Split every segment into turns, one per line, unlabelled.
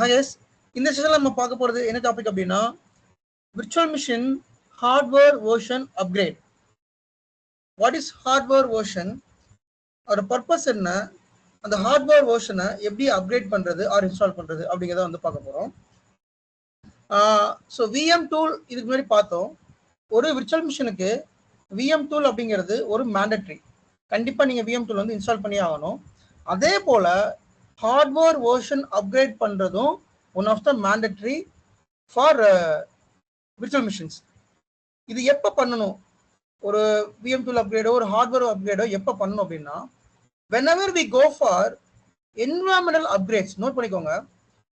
Hiace இந்த செஷன்ல நம்ம பார்க்க போறது என்ன டாபிக் அப்படின்னா virtual machine hardware version upgrade what is hardware version அதோட பர்பஸ் என்ன? அந்த ஹார்ட்வேர் வேர்ஷனை எப்படி அப்கிரேட் பண்றது ஆர் இன்ஸ்டால் பண்றது அப்படிங்கிறத வந்து பார்க்க போறோம். ஸோ விஎம் டூல் இதுக்கு முன்னாடி பார்த்தோம். ஒரு விர்ச்சுவல் மிஷினுக்கு விஎம் டூல் அப்படிங்கிறது ஒரு மேண்டட்ரி கண்டிப்பாக நீங்கள் விஎம் டூல் வந்து இன்ஸ்டால் பண்ணி ஆகணும். அதே போல் ஹார்ட்வேர் வேர்ஷன் அப்கிரேட் பண்ணுறதும் one of the mandatory for virtual machines இது எப்போ பண்ணணும்? ஒரு விஎம் டூல் அப்கிரேடோ ஒரு ஹார்ட்வேர் அப்கிரேடோ எப்போ பண்ணணும் அப்படின்னா whenever we go for environmental upgrades note பண்ணிக்கோங்க.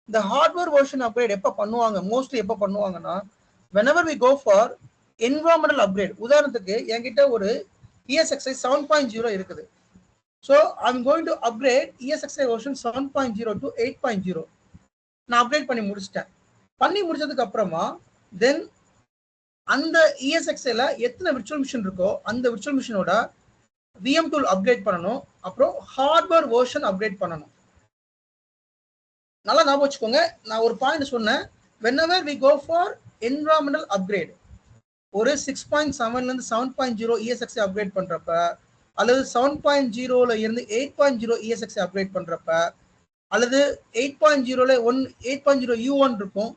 இந்த ஹார்ட்வேர் வேர்ஷன் அப்கிரேட் எப்போ பண்ணுவாங்க? மோஸ்ட்லி எப்போ பண்ணுவாங்கன்னா whenever we go for environmental upgrade உதாரணத்துக்கு என்கிட்ட ஒரு இஎஸ்எக்ஸ்ஐ செவன் பாயிண்ட் ஜீரோ இருக்குது. So I'm going to upgrade ESXi version seven point zero to eight point zero நான் அப்டேட் பண்ணி முடிச்சிட்டேன். பண்ணி முடிச்சதுக்கு அப்புறமா தென் அந்த இஎஸ்எக்ஸ்ஐல எத்தனை விர்ச்சுவல் மிஷின் இருக்கோ அந்த விர்ச்சுவல் மிஷினோட விஎம் டூல் அப்கிரேட் பண்ணணும். அப்புறம் ஹார்ட்வேர் வேர்ஷன் அப்கிரேட் பண்ணணும். நல்லா ஞாபகம் வச்சுக்கோங்க. நான் ஒரு பாயிண்ட் சொன்னேன். Whenever we go for environmental upgrade ஒரு சிக்ஸ் பாயிண்ட் செவன்லேருந்து செவன் பாயிண்ட் ஜீரோ இஎஸ்எக்ஸை அப்கிரேட் பண்ணுறப்ப அல்லது செவன் பாயிண்ட் ஜீரோல இருந்து eight point zero ESXi upgrade பண்ணுறப்ப அல்லது eight point ஜீரோல one eight point zero U one இருக்கும்.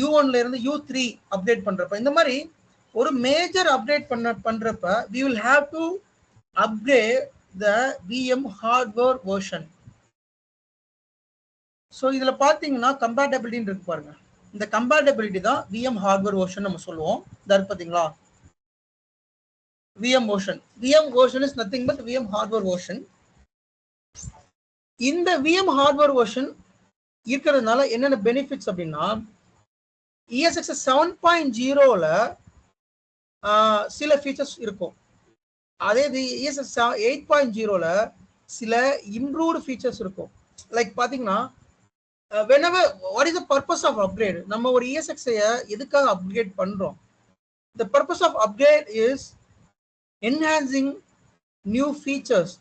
யூ ஒன்ல இருந்து யூ த்ரீ அப்டேட் பண்ணுறப்ப இந்த மாதிரி ஒரு மேஜர் அப்டேட் பண்ண பண்ணுறப்ப we will have to upgrade the VM hardware version so இதில் பார்த்தீங்கன்னா கம்பேட்டபிலிட்டின்னு இருக்கு பாருங்க. இந்த கம்பேட்டபிலிட்டி தான் விஎம் ஹார்ட்வேர் வேர்ஷன் நம்ம சொல்லுவோம். இதாக பார்த்தீங்களா VM version VM version is nothing but VM hardware version இந்த விஎம் ஹார்ட்வேர் ஓஷன் இருக்கிறதுனால என்னென்ன பெனிஃபிட்ஸ் அப்படின்னா இஎஸ்எக்ஸ் செவன் பாயிண்ட் ஜீரோவில் சில ஃபீச்சர்ஸ் இருக்கும். அதே இது இஎஸ்எஸ் எயிட் பாயிண்ட் ஜீரோவில் சில இம்ப்ரூவ்டு ஃபீச்சர்ஸ் இருக்கும். லைக் பார்த்தீங்கன்னா whenever what is the purpose of upgrade நம்ம ஒரு இஎஸ்எக்ஸையை எதுக்காக அப்கிரேட் பண்ணுறோம் the purpose of upgrade is enhancing new features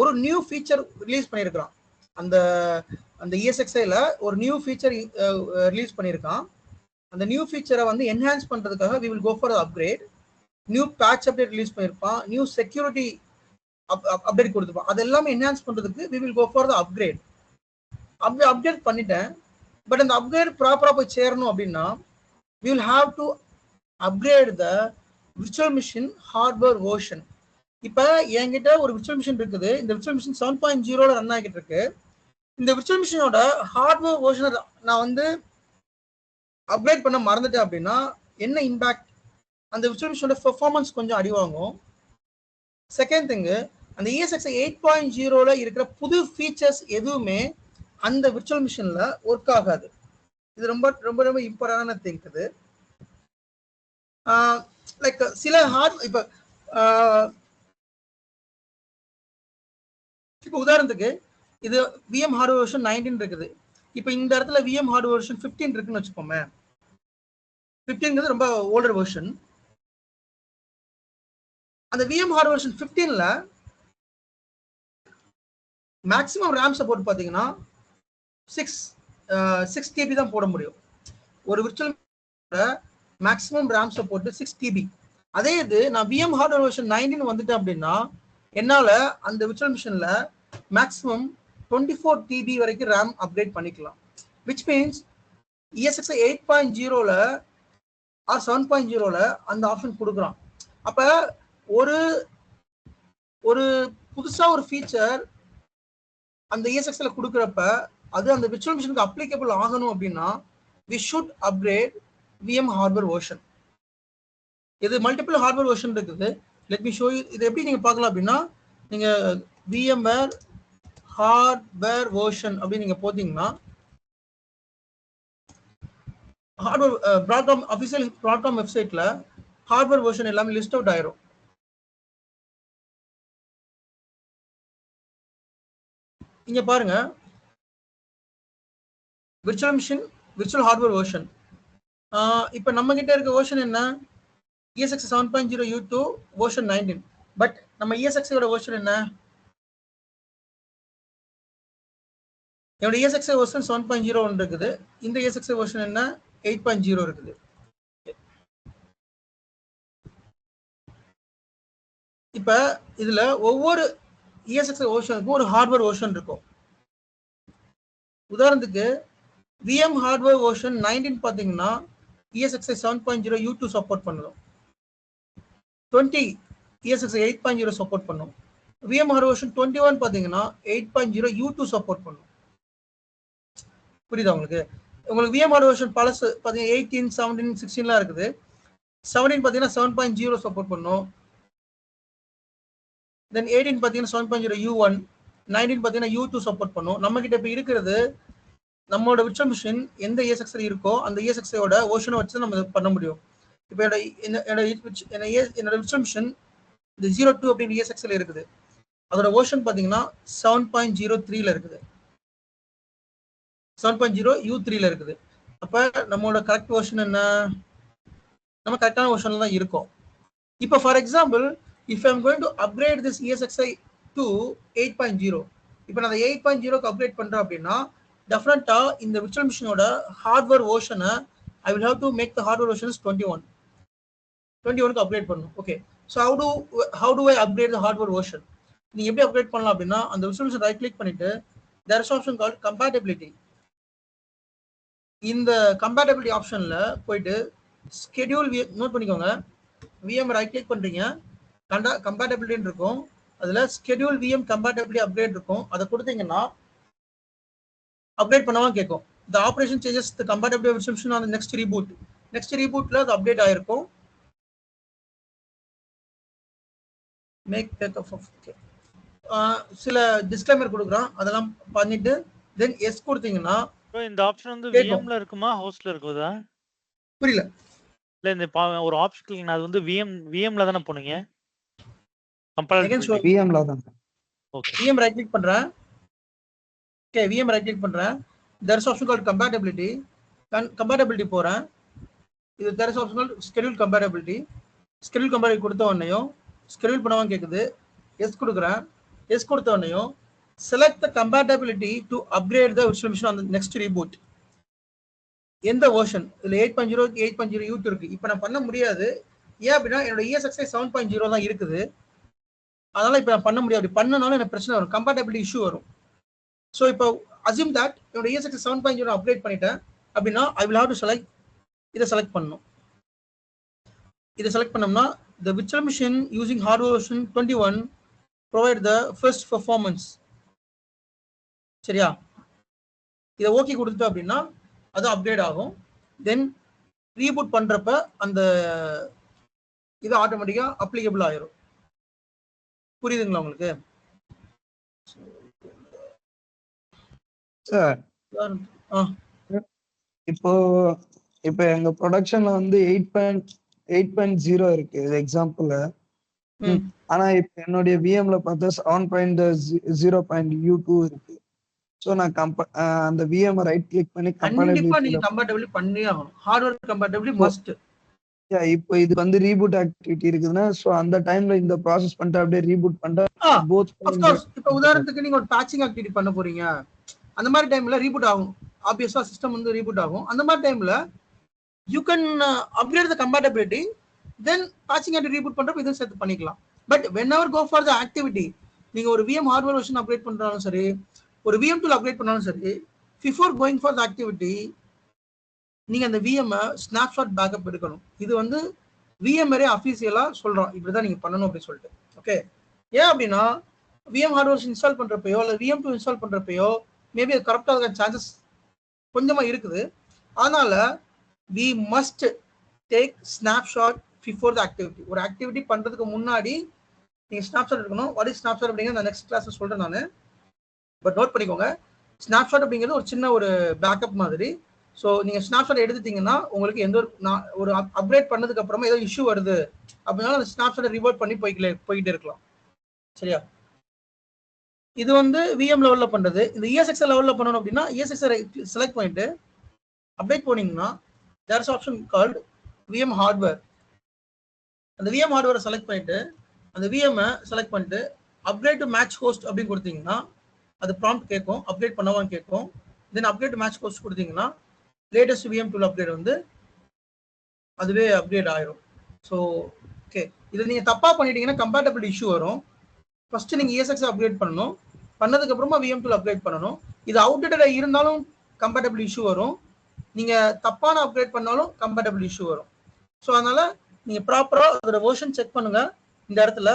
ஒரு நியூ ஃபீச்சர் ரிலீஸ் பண்ணியிருக்கிறான். அந்த அந்த இஎஸ்எக்ஸ்ஐயில் ஒரு நியூ ஃபீச்சர் ரிலீஸ் பண்ணியிருக்கான். அந்த நியூ ஃபீச்சரை வந்து என்ஹான்ஸ் பண்ணுறதுக்காக we will go for upgrade new patch update release பண்ணியிருப்பான். நியூ செக்யூரிட்டி அப் அப்டேட் கொடுத்துருப்பான். அது எல்லாமே என்ஹான்ஸ் பண்ணுறதுக்கு we will go for the upgrade up update பண்ணிட்டேன். பட் அந்த அப்கிரேட் ப்ராப்பராக போய் சேரணும் அப்படின்னா we will have to upgrade the virtual machine hardware version இப்போ என்கிட்ட ஒரு விர்ச்சுவல் மிஷின் இருக்குது. இந்த விர்ச்சுவல் மிஷின் செவன் பாயிண்ட் ஜீரோவில் ரன் ஆகிட்டு இருக்கு. இந்த விர்ச்சுவல் மிஷினோட ஹார்ட்வேர் ஓஷனை நான் வந்து அப்கிரேட் பண்ண மறந்துட்டேன் அப்படின்னா என்ன இம்பேக்ட் அந்த விர்ச்சுவல் மிஷினோட பெர்ஃபார்மன்ஸ் கொஞ்சம் அடிவாங்கும் செகண்ட் திங்கு அந்த இஎஸ்எக்ஸ் எயிட் பாயிண்ட் ஜீரோவில் இருக்கிற புது ஃபீச்சர்ஸ் எதுவுமே அந்த விர்ச்சுவல் மிஷினில் ஒர்க் ஆகாது. இது ரொம்ப ரொம்ப ரொம்ப இம்பார்ட்டன்டான திங்க் இது. லைக் uh, சில ஹார்ட் இப்போ uh, இப்போ உதாரணத்துக்கு இது விஎம் ஹார்ட்வேர் வெர்ஷன் நைன்டீன் இருக்குது. இப்போ இந்த இடத்துல விஎம் ஹார்ட்வேர் வெர்ஷன் ஃபிஃப்டீன் இருக்குன்னு வச்சுக்கோமே. ஃபிஃப்டீன்ங்கிறது ரொம்ப ஓல்டர் வெர்ஷன் அந்த விஎம் ஹார்ட் வெர்ஷன் ஃபிஃப்டீன்ல மேக்ஸிமம் ரேம் சப்போர்ட் பார்த்தீங்கன்னா சிக்ஸ் சிக்ஸ் டிபி தான் போட முடியும். ஒரு virtual maximum RAM support six TB அதே இது நான் விஎம் ஹார்ட்வேர் வெர்ஷன் நைன்டீன் வந்துட்டேன் அப்படின்னா என்னால் அந்த விர்ச்சுவல் மிஷினில் மேக்ஸிமம் டுவெண்ட்டி ஃபோர் டிபி வரைக்கும் ரேம் அப்கிரேட் பண்ணிக்கலாம். Which means ESXi eight point ஜீரோவில் ஆர் செவன் பாயிண்ட் ஜீரோவில் அந்த ஆப்ஷன் கொடுக்குறான் அப்போ ஒரு ஒரு புதுசாக ஒரு ஃபீச்சர் அந்த இஎஸ்எக்ஸில் கொடுக்குறப்ப அது அந்த விர்ச்சுவல் மிஷினுக்கு அப்ளிகபிள் ஆகணும் அப்படின்னா we should upgrade VM hardware version இது மல்டிபிள் ஹார்பர் ஓஷன் இருக்குது. லெட் மீ ஷோ இது எப்படி நீங்க பார்க்கலாம் அப்படின்னா நீங்க விஎம்வேர் ஹார்பர் ஓஷன் அப்படின்னு நீங்க போத்தீங்கன்னா ஹார்பர் ப்ராட்காம் அஃபிஷியல் ப்ராட்காம் வெப்சைட்டில் ஹார்பர் ஓஷன் எல்லாமே லிஸ்ட் அவுட் ஆயிரும். இங்கே பாருங்க. Virtual machine virtual hardware version இப்போ நம்ம கிட்ட இருக்க வேர்ஷன் என்ன? ESXi seven point zero U two version nineteen but நம்ம இஎஸ்எக்ஸோட வேர்ஷன் என்ன? என்னோட ESXi version seven point zero one இருக்குது. இந்த இஎஸ்எக்ஸ் வெர்ஷன் என்ன? எயிட் பாயிண்ட் ஜீரோ இருக்குது. இப்போ இதுல ஒவ்வொரு இஎஸ்எக்ஸ் வெர்ஷனுக்கும் ஒரு ஹார்ட்வேர் வெர்ஷன் இருக்கும். உதாரணத்துக்கு விஎம் ஹார்ட்வேர் வெர்ஷன் நைன்டீன் பார்த்தீங்கன்னா ESXi seven point zero U two support பண்ணணும் twenty ESXi eight point zero support பண்ணும். VM hardware version twenty one பார்த்தீங்கன்னா eight point zero U two support பண்ணும். புரியுதா உங்களுக்கு? உங்களுக்கு விஎம் ஹார்ட்வேர் வெர்ஷன் பழசு பார்த்தீங்கன்னா எயிட்டீன் செவன்டீன் சிக்ஸ்டீன்லாம் இருக்குது. செவன்டீன் பார்த்தீங்கன்னா செவன் பாயிண்ட் ஜீரோ சப்போர்ட் பண்ணும். தென் எயிட்டீன் பார்த்தீங்கன்னா seven point zero U one nineteen பார்த்தீங்கன்னா யூ டூ சப்போர்ட் பண்ணும். நம்ம கிட்ட இப்போ இருக்கிறது நம்மளோட விர்ச்சுவல் மிஷின் எந்த ESXi இருக்கோ அந்த ESXiயோட ஓஷனை வச்சு தான் நம்ம பண்ண முடியும். இப்போ என்னோட என்ன- என்னோட என்னோட என்னோட விர்ச்சுவல் மிஷின் இந்த ஜீரோ டூ அப்படின்னு ESXi இருக்குது. அதோட ஓஷன் பார்த்தீங்கன்னா செவன் பாயிண்ட் ஜீரோ த்ரீல இருக்குது. செவன் பாயிண்ட் ஜீரோ யூ த்ரீல இருக்குது. அப்போ நம்மளோட கரெக்ட் ஓஷன் என்ன? நம்ம கரெக்டான ஓஷனில் தான் இருக்கோம். இப்போ for example if I'm going to upgrade this ESXi to eight point zero இப்போ நான் அந்த எயிட் பாயிண்ட் ஜீரோக்கு அப்கிரேட் பண்ணுறேன் அப்படின்னா டெஃபினட்டா இந்த விர்ச்சுவல் மிஷினோட hardware ஓஷனை I will have to make the hardware version twenty one twenty ஒனுக்கு அப்கிரேட் பண்ணணும். Okay so how to how to I upgrade the hardware version நீங்கள் எப்படி அப்கிரேட் பண்ணலாம் அப்படின்னா அந்த விர்ச்சுவல் மிஷின் ரைட் கிளிக் பண்ணிட்டு there is option call compatibility இந்த compatibility ஆப்ஷனில் போயிட்டு ஸ்கெடியூல் நோட் பண்ணிக்கோங்க. விஎம் ரைட் கிளிக் பண்ணுறீங்க கண்டா கம்பேட்டபிலிட்டின்னு இருக்கும். அதில் ஸ்கெடியூல் விஎம் கம்பேட்டபிலிட்டி அப்கிரேட் இருக்கும். அதை கொடுத்தீங்கன்னா அப்டேட் பண்ணவும் கேட்கும். The operation changes of subscription on the next reboot. Next ரீபூட்ல அது அப்டேட் ஆயிருக்கும். மேக் பேக்கப் ஆஃப் ஓகே சில டிஸ்க்ளைமர் கொடுக்குறான். அதெல்லாம் பண்ணிட்டு தென் எஸ் கொடுத்தீங்கன்னா
இந்த ஆப்ஷன் வந்து. விஎம்ல இருக்குமா? ஹோஸ்ட்ல இருக்குதா?
புரியல.
இல்ல இந்த பா- ஒரு ஆப்ஷன் அது வந்து விஎம் விஎம்ல தானே போனீங்க? கம்பேரிட்டிவ்
விஎம்ல தான்.
ஓகே
விஎம் ரைட் கிளிக் பண்றேன். ஓகே விஎம் ரைட் கிளிக் பண்றேன். There is option call compatibility compatibility போறேன். இது there is option call schedule compatibility schedule compatibility கொடுத்த உடனேயும் ஸ்கெடியூல் பண்ணவும் கேட்குது எஸ் கொடுக்குறேன். எஸ் கொடுத்த உடனேயும் select the compatibility to upgrade the virtual machine அந்த நெக்ஸ்ட் ரீபூட் எந்த வேர்ஷன் இதில் eight point zero eight point zero youth இருக்குது இப்போ நான் பண்ண முடியாது. ஏன் அப்படின்னா என்னோட இஎஸ்எக்ஸ்ஐ செவன் பாயிண்ட் ஜீரோ தான் இருக்குது. அதனால் இப்போ நான் பண்ண முடியாது. அப்படி பண்ணனாலும் எனக்கு பிரச்சனை வரும். கம்பேட்டபிலிட்டி இஷ்யூ வரும். ஸோ இப்போ அசியூம் தட் என்னோட ESX seven point zero update பண்ணிட்டேன். அப்படின்னா I will have to select இதை செலக்ட் பண்ணணும். இதை செலக்ட் பண்ணோம்னா the virtual machine using hardware version twenty one provide the first performance சரியா? இதை ஓகே கொடுத்துட்டோம் அப்படின்னா அது அப்டேட் ஆகும். தென் ரீபூட் பண்ணுறப்ப அந்த இது ஆட்டோமேட்டிக்காக அப்ளிகபிள் ஆயிரும். புரியுதுங்களா உங்களுக்கு?
சார் இப்போ இப்போ எங்க ப்ரொடக்ஷன்ல வந்து eight point eight point zero இருக்கு எக்ஸாம்பிள்
ம்.
ஆனா இப்போ என்னுடைய விஎம்ல பார்த்தா seven point zero point U two இருக்கு. ஸோ நான் கம்ப அந்த விஎம் ரைட் கிளிக் பண்ணி
கண்டிப்பா நீங்க
கம்பேட்டபிலிட்டி
பண்ணியே ஆகணும். ஹார்ட்வேர் கம்பேட்டபிலிட்டி மஸ்ட்
இப்போ இது வந்து ரீபூட் ஆக்டிவிட்டி இருக்குதுன்னா ஸோ அந்த டைம்ல இந்த ப்ராசஸ் பண்ணிட்டு அப்படியே ரீபூட் பண்ணிட்டு போத்
இப்போ உதாரணத்துக்கு நீங்க ஒரு பேட்சிங் ஆக்டிவிட்டி பண்ண போறீங்க. அந்த மாதிரி டைம்ல ரீபூட் ஆகும். ஆப்வியஸா சிஸ்டம் வந்து ரீபூட் ஆகும். அந்த மாதிரி டைம்ல you can upgrade the compatibility then patching activity reboot பண்றப்ப இதுவும் சேர்த்து பண்ணிக்கலாம். But whenever go for the activity நீங்க ஒரு விஎம் ஹார்ட்வேர் வெர்ஷன் அப்கிரேட் பண்றாலும் சரி ஒரு விஎம் டூல் அப்கிரேட் பண்ணாலும் சரி before going for the activity நீங்க அந்த விஎம் ஸ்னாப்ஷாட் பேக்கப் எடுக்கணும். இது வந்து விஎம் விஎம்ஆரே அஃபீஷியலா சொல்றோம் இப்படிதான் நீங்க பண்ணணும் அப்படின்னு சொல்லிட்டு. ஓகே ஏன் அப்படின்னா விஎம் ஹார்ட்வேர்ஸ் இன்ஸ்டால் பண்றப்பயோ இல்லை விஎம் டூ இன்ஸ்டால் பண்றப்பயோ மேபி அது கரெக்டாக இருக்க சான்சஸ் கொஞ்சமாக இருக்குது. அதனால we must take snapshot before the activity ஒரு ஆக்டிவிட்டி பண்ணுறதுக்கு முன்னாடி நீங்கள் ஸ்னாப்ஷாட் எடுக்கணும். வாட் இஸ் ஸ்னாப்ஷாட் அப்படிங்கிறது நான் நெக்ஸ்ட் கிளாஸ் சொல்கிறேன் நான். பட் நோட் பண்ணிக்கோங்க. ஸ்னாப்ஷாட் அப்படிங்கிறது ஒரு சின்ன ஒரு பேக்கப் மாதிரி. ஸோ நீங்கள் ஸ்னாப்ஷாட் எடுத்துட்டீங்கன்னா உங்களுக்கு எந்த ஒரு நான் ஒரு அப்டேட் பண்ணதுக்கு அப்புறமா ஏதோ இஷ்யூ வருது. அப்படின்னாலும் அந்த ஸ்னாப்ஷாட்டை ரிவர்ட் பண்ணி போய்க்கல போய்கிட்டே இருக்கலாம். சரியா? இது வந்து விஎம் லெவல்ல பண்றது. இந்த இஎஸ்எக்ஸ் லெவல்ல பண்ணணும் அப்படின்னா இஎஸ்எக்ஸ் செலக்ட் பண்ணிட்டு அப்டேட் போனீங்கன்னா there's option called VM hardware அந்த விஎம் ஹார்ட்வேரை செலக்ட் பண்ணிட்டு அந்த விஎம்ஐ செலக்ட் பண்ணிட்டு அப்டேட் டு மேட்ச் ஹோஸ்ட் அப்படின்னு கொடுத்தீங்கன்னா அது ப்ராம்ப்ட் கேட்கும் அப்டேட் பண்ணவான்னு கேட்கும். தென் அப்டேட் மேட்ச் ஹோஸ்ட் கொடுத்தீங்கன்னா லேட்டஸ்ட் விஎம் டூல் அப்டேட் வந்து அதுவே அப்டேட் ஆயிரும். ஸோ ஓகே இதில் நீங்கள் தப்பாக பண்ணிட்டீங்கன்னா கம்பேட்டபிள் இஷ்யூ வரும். ஃபர்ஸ்ட் நீங்கள் இஎஸ்எக்ஸ் அப்கிரேட் பண்ணணும். பண்ணதுக்கு அப்புறமா விஎம் டூல் அப்கிரேட் பண்ணணும். இது அவுடேட்டடா இருந்தாலும் கம்பேட்டபிள் இஷ்யூ வரும். நீங்கள் தப்பான அப்கிரேட் பண்ணாலும் கம்பேட்டபிள் இஷ்யூ வரும். ஸோ அதனால நீங்கள் ப்ராப்பராக அதோட வேர்ஷன் செக் பண்ணுங்க. இந்த இடத்துல.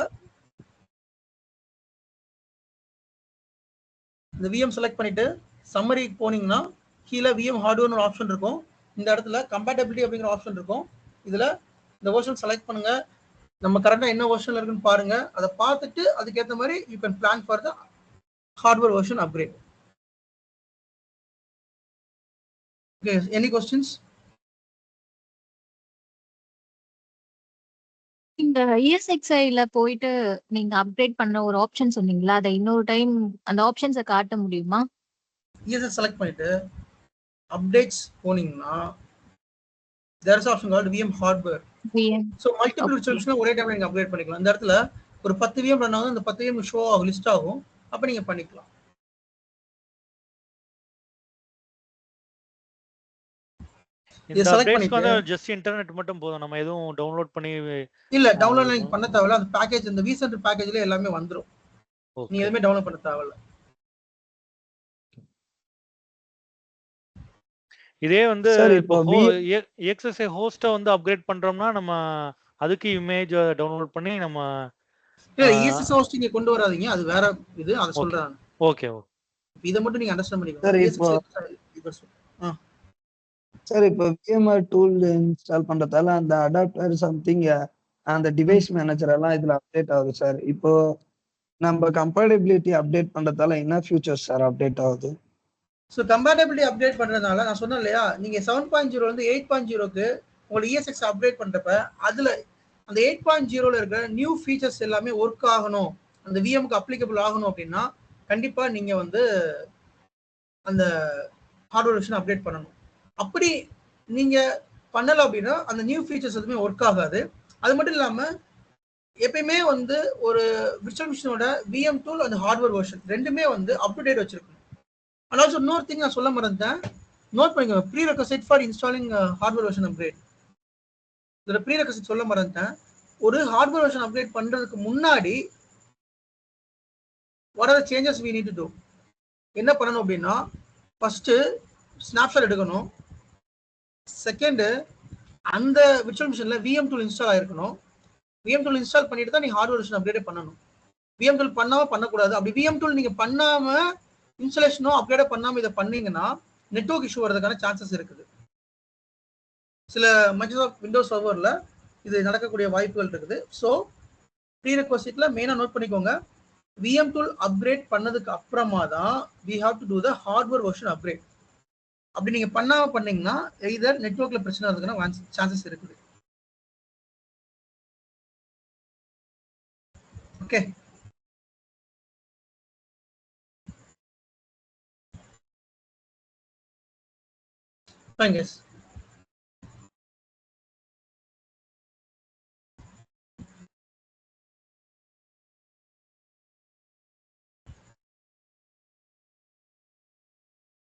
இந்த விஎம் செலக்ட் பண்ணிட்டு சம்மரிக்கு போனீங்கன்னா கீழே விஎம் ஹார்ட்வேர்னு ஒரு ஆப்ஷன் இருக்கும். இந்த இடத்துல கம்பேட்டபிலிட்டி அப்படிங்கிற ஆப்ஷன் இருக்கும். இதில் இந்த வேர்ஷன் செலக்ட் பண்ணுங்க. நம்ம கரெக்டாக என்ன வெர்ஷன்ல இருக்குன்னு பாருங்க. அதை பார்த்துட்டு அதுக்கேற்ற மாதிரி you can plan for the hardware version upgrade okay any questions
இந்த இஎஸ்எக்ஸ்ஐல போயிட்டு நீங்க அப்கிரேட் பண்ண ஒரு ஆப்ஷன் சொன்னீங்களா அதை இன்னொரு டைம் அந்த ஆப்ஷன்ஸை காட்ட முடியுமா?
இஎஸ்எஸ் செலக்ட் பண்ணிட்டு அப்டேட்ஸ் போனீங்கன்னா there's option called VM hardware so multiple solution ஒரே டைம்ல நீங்க அப்கிரேட் பண்ணிக்கலாம். இந்த இடத்துல ஒரு பத்து விஎம் ரன் ஆகும். அந்த பத்து விஎம் ஷோ ஆகும் லிஸ்ட் ஆகும். அப்ப நீங்க பண்ணிக்கலாம்.
ஜஸ்ட் இன்டர்நெட் மட்டும் போதும். நம்ம எதுவும் டவுன்லோட் பண்ணி
இல்ல டவுன்லோட் பண்ண தேவையில்ல. அந்த பேக்கேஜ் இந்த விசென்ட் பேக்கேஜ்ல எல்லாமே வந்துரும். நீங்க எதுவுமே டவுன்லோட் பண்ண தேவையில்ல.
இதே வந்து இப்போ எக்ஸ்எஸ்ஐ ஹோஸ்ட வந்து அப்கிரேட் பண்றோம்னா நம்ம அதுக்கு இமேஜ் டவுன்லோட் பண்ணி நம்ம.
இஎஸ்எஸ் ஹோஸ்டிங் கொண்டு வராதீங்க. அது வேற இது அதை. சொல்றேன்
ஓகே ஓகே.
இதை மட்டும் நீங்க அண்டர்ஸ்டாண்ட் பண்ணிக்கோங்க.
இப்போ-
ESX
சார் இப்போ விஎம்ஆர் டூல் இன்ஸ்டால் பண்றதால அந்த அடாப்டர் சம்திங் அந்த டிவைஸ் மேனேஜர் எல்லாம் இதுல அப்டேட் ஆகுது சார். இப்போ நம்ம கம்பேட்டபிலிட்டி அப்டேட் பண்றதால என்ன ஃபியூச்சர்ஸ் சார் அப்டேட் ஆகுது?
ஸோ கம்பேட்டபிலிட்டி அப்டேட் பண்ணுறதுனால நான் சொன்னேன் இல்லையா? நீங்கள் செவன் பாயிண்ட் ஜீரோ வந்து எயிட் பாயிண்ட் ஜீரோக்கு உங்களுக்கு இஎஸ்எக்ஸ் அப்டேட் பண்ணுறப்ப அதில் அந்த எயிட் பாயிண்ட் ஜீரோல இருக்கிற நியூ ஃபீச்சர்ஸ் எல்லாமே ஒர்க் ஆகணும். அந்த விஎம்க்கு அப்ளிகபிள் ஆகணும் அப்படின்னா கண்டிப்பாக நீங்கள் வந்து அந்த ஹார்ட்வேர் வெர்ஷன் அப்டேட் பண்ணணும். அப்படி நீங்கள் பண்ணலை அப்படின்னா அந்த நியூ ஃபீச்சர்ஸ் எதுவுமே ஒர்க் ஆகாது. அது மட்டும் இல்லாமல் எப்பயுமே வந்து ஒரு விர்ச்சுவல் மிஷினோட விஎம் டூல் அந்த ஹார்ட்வேர் வெர்ஷன் ரெண்டுமே வந்து அப் டு டேட் வச்சிருக்கணும். அண்ட் ஆல்சோ இன்னொரு திங் நான் சொல்ல மறந்துட்டேன். நோட் பண்ணிக்கோங்க prerequisite for installing hardware version upgrade இதில் ப்ரீ ரெக்கசைட் சொல்ல மறந்துட்டேன். ஒரு ஹார்ட்வேர் வெர்ஷன் அப்கிரேட் பண்ணுறதுக்கு முன்னாடி வர சேஞ்சஸ் வி நீட் டூ என்ன பண்ணணும் அப்படின்னா ஃபஸ்ட்டு ஸ்னாப்ஷாட் எடுக்கணும். செகண்டு அந்த விர்ச்சுவல் மிஷினில் விஎம் டூல் இன்ஸ்டால் ஆயிருக்கணும். விஎம் டூல் இன்ஸ்டால் பண்ணிட்டு தான் நீ ஹார்ட்வேர் வெர்ஷன் அப்கிரேட் பண்ணணும். விஎம் டூல் பண்ணாமல் பண்ணக்கூடாது. அப்படி விஎம் டூல் நீங்கள் பண்ணாமல் இன்சுலேஷனும் அப்டேட் பண்ணாமல் இதை பண்ணீங்கன்னா நெட்வொர்க் இஷ்யூ வரதுக்கான சான்சஸ் இருக்குது. சில மைக்ரோசாஃப்ட் விண்டோஸ் சர்வரில் இது நடக்கக்கூடிய வாய்ப்புகள் இருக்குது. ஸோ ப்ரீ ரெக்வஸ்டில் மெயினாக நோட் பண்ணிக்கோங்க. விஎம் டூல் அப்கிரேட் பண்ணதுக்கு அப்புறமா தான் we have to do the hardware version upgrade அப்படி நீங்கள் பண்ணாமல் பண்ணீங்கன்னா எய்தர் நெட்ஒர்க்கில் பிரச்சனை வரதுக்கான சான்சஸ் இருக்குது. Okay Fungus.